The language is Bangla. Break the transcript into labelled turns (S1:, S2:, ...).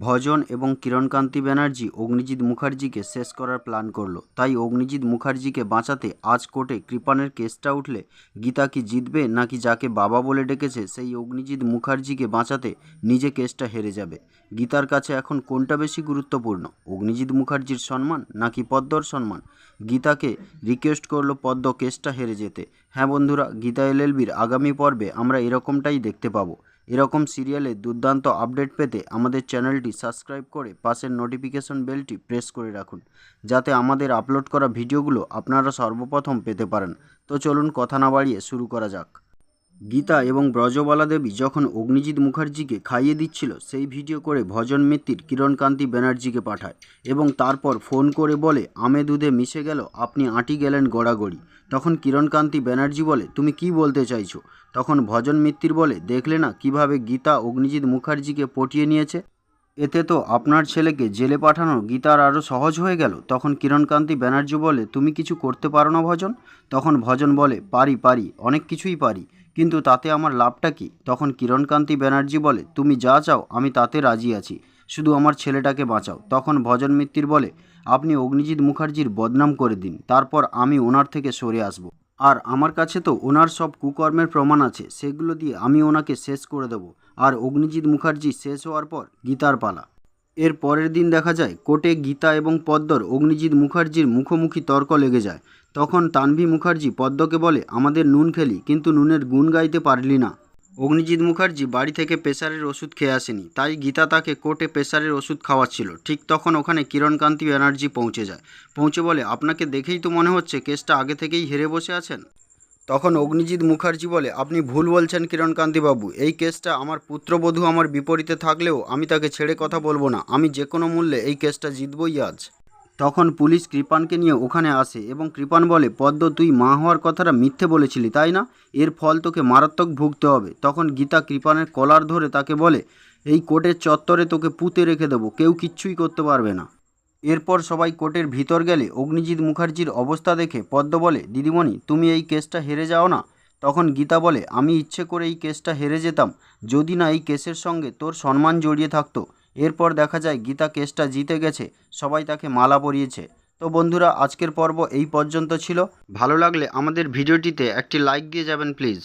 S1: ভজন এবং কিরণকান্তি ব্যানার্জি অগ্নিজিৎ মুখার্জিকে শেষ করার প্ল্যান করল। তাই অগ্নিজিৎ মুখার্জিকে বাঁচাতে আজ কোর্টে কৃপানের কেসটা উঠলে গীতা কি জিতবে নাকি যাকে বাবা বলে ডেকেছে সেই অগ্নিজিৎ মুখার্জিকে বাঁচাতে নিজে কেসটা হেরে যাবে। গীতার কাছে এখন কোনটা বেশি গুরুত্বপূর্ণ? অগ্নিজিৎ মুখার্জির সম্মান নাকি পদ্মর সম্মান? গীতাকে রিকোয়েস্ট করল পদ্ম কেসটা হেরে যেতে। হ্যাঁ বন্ধুরা, গীতা এলএলবির আগামী পর্বে আমরা এরকমটাই দেখতে পাবো। এরকম সিরিয়ালে দুর্দান্ত আপডেট পেতে আমাদের চ্যানেলটি সাবস্ক্রাইব করে পাশের নোটিফিকেশন বেলটি প্রেস করে রাখুন, যাতে আমাদের আপলোড করা ভিডিওগুলো আপনারা সর্বপ্রথম পেতে পারেন। তো চলুন কথা না বাড়িয়ে শুরু করা যাক। গীতা এবং ব্রজবালা দেবী যখন অগ্নিজিৎ মুখার্জিকে খাইয়ে দিচ্ছিল, সেই ভিডিও করে ভজন মিত্তির কিরণকান্তি ব্যানার্জিকে পাঠায় এবং তারপর ফোন করে বলে আমে দুধে মিশে গেল, আপনি আঁটি গেলেন গড়াগড়ি। তখন কিরণকান্তি ব্যানার্জি বলে, তুমি কি বলতে চাইছো? তখন ভজন মিত্তির বলে, দেখলে না কীভাবে গীতা অগ্নিজিৎ মুখার্জিকে পটিয়ে নিয়েছে? এতে তো আপনার ছেলেকে জেলে পাঠানো গীতার আরও সহজ হয়ে গেল। তখন কিরণকান্তি ব্যানার্জি বলে, তুমি কিছু করতে পারো না ভজন? তখন ভজন বলে, পারি পারি, অনেক কিছুই পারি। কিন্তু তাতে আমার লাভটা কি? তখন কিরণকান্তি ব্যানার্জি বলে, তুমি যা চাও, আমি তাতে রাজি আছি। শুধু আমার ছেলেটাকে বাঁচাও। তখন ভজন মিত্তির বলে, আপনি অগ্নিজিৎ মুখার্জির বদনাম করে দিন, তারপর আমি ওনার থেকে সরে আসব। আর আমার কাছে তো ওনার সব কুকর্মের প্রমাণ আছে, সেগুলো দিয়ে আমি ওনাকে শেষ করে দেবো। আর অগ্নিজিৎ মুখার্জি শেষ হওয়ার পর গীতার পালা। এর পরের দিন দেখা যায়, কোর্টে গীতা এবং পদ্মর অগ্নিজিৎ মুখার্জির মুখোমুখি তর্ক লেগে যায়। তখন তানভি মুখার্জি পদ্মকে বলে, আমাদের নুন খেলি, কিন্তু নুনের গুণ গাইতে পারলি না। অগ্নিজিৎ মুখার্জি বাড়ি থেকে প্রেসারের ওষুধ খেয়ে আসেনি। তাই গীতা তাকে কোর্টে প্রেশারের ওষুধ খাওয়াচ্ছিল। ঠিক তখন ওখানে কিরণকান্তি ব্যানার্জি পৌঁছে যায়। পৌঁছে বলে, আপনাকে দেখেই তো মনে হচ্ছে কেসটা আগে থেকেই হেরে বসে আছেন? তখন অগ্নিজিৎ মুখার্জি বলে, আপনি ভুল বলছেন কিরণকান্তিবাবু। এই কেসটা আমার পুত্রবধূ আমার বিপরীতে থাকলেও আমি তাকে ছেড়ে কথা বলব না। আমি যে কোনো মূল্যে এই কেসটা জিতবই আজ। তখন পুলিশ কৃপানকে নিয়ে ওখানে আসে এবং কৃপান বলে, পদ্ম, তুই মা হওয়ার কথাটা মিথ্যে বলেছিলি, তাই না? এর ফল তোকে মারাত্মক ভুগতে হবে। তখন গীতা কৃপানের কলার ধরে তাকে বলে, এই কোর্টের চত্বরে তোকে পুঁতে রেখে দেবো। কেউ কিচ্ছুই করতে পারবে না। এরপর সবাই কোর্টের ভিতর গেলে অগ্নিজিৎ মুখার্জির অবস্থা দেখে পদ্ম বলে, দিদিমণি, তুমি এই কেসটা হেরে যাও না। তখন গীতা বলে, আমি ইচ্ছে করে এই কেসটা হেরে যেতাম, যদি না এই কেসের সঙ্গে তোর সম্মান জড়িয়ে থাকতো। এরপর দেখা যায় গীতা কেসটা জিতে গেছে, সবাই তাকে মালা পরিয়েছে। তো বন্ধুরা, আজকের পর্ব এই পর্যন্ত ছিল। ভালো লাগলে আমাদের ভিডিওটিতে একটি লাইক দিয়ে যাবেন প্লিজ